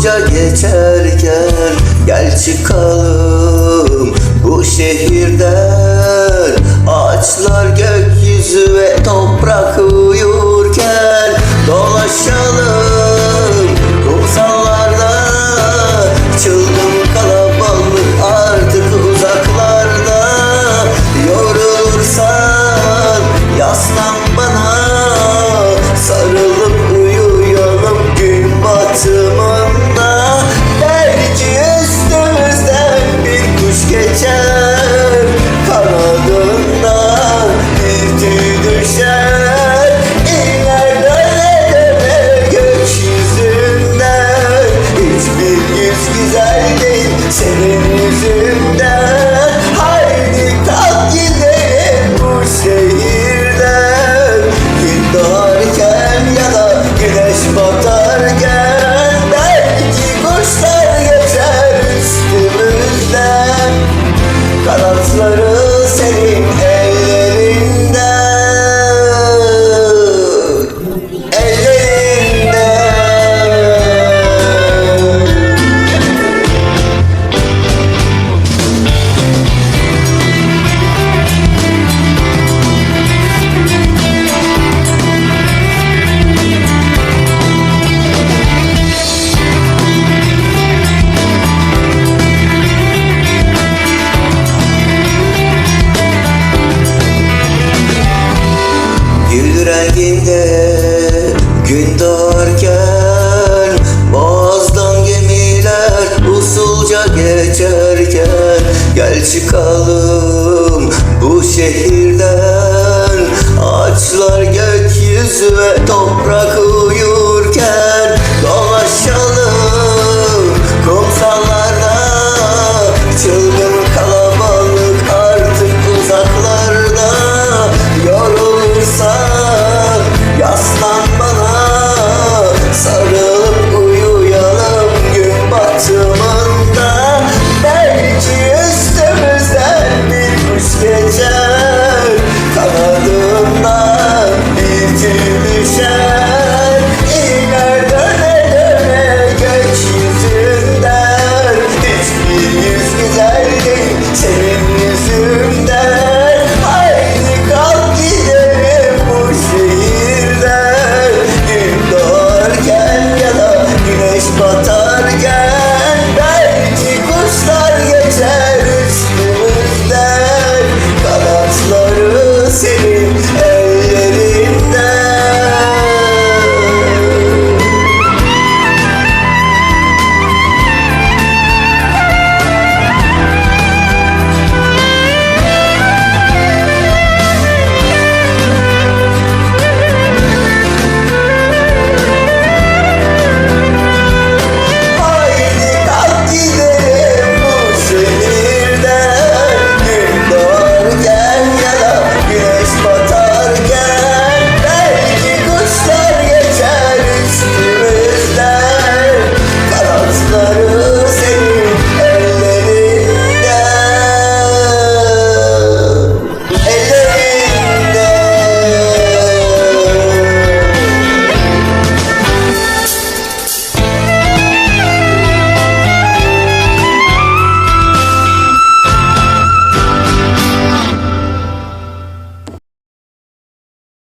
Yolca geçer gel Gel çıkalım bu şehirden. Yeah. Renginde Gün doğarken Boğazdan gemiler usulca geçerken Gel çıkalım bu şehirden. Ağaçlar gökyüzü ve toprak uyur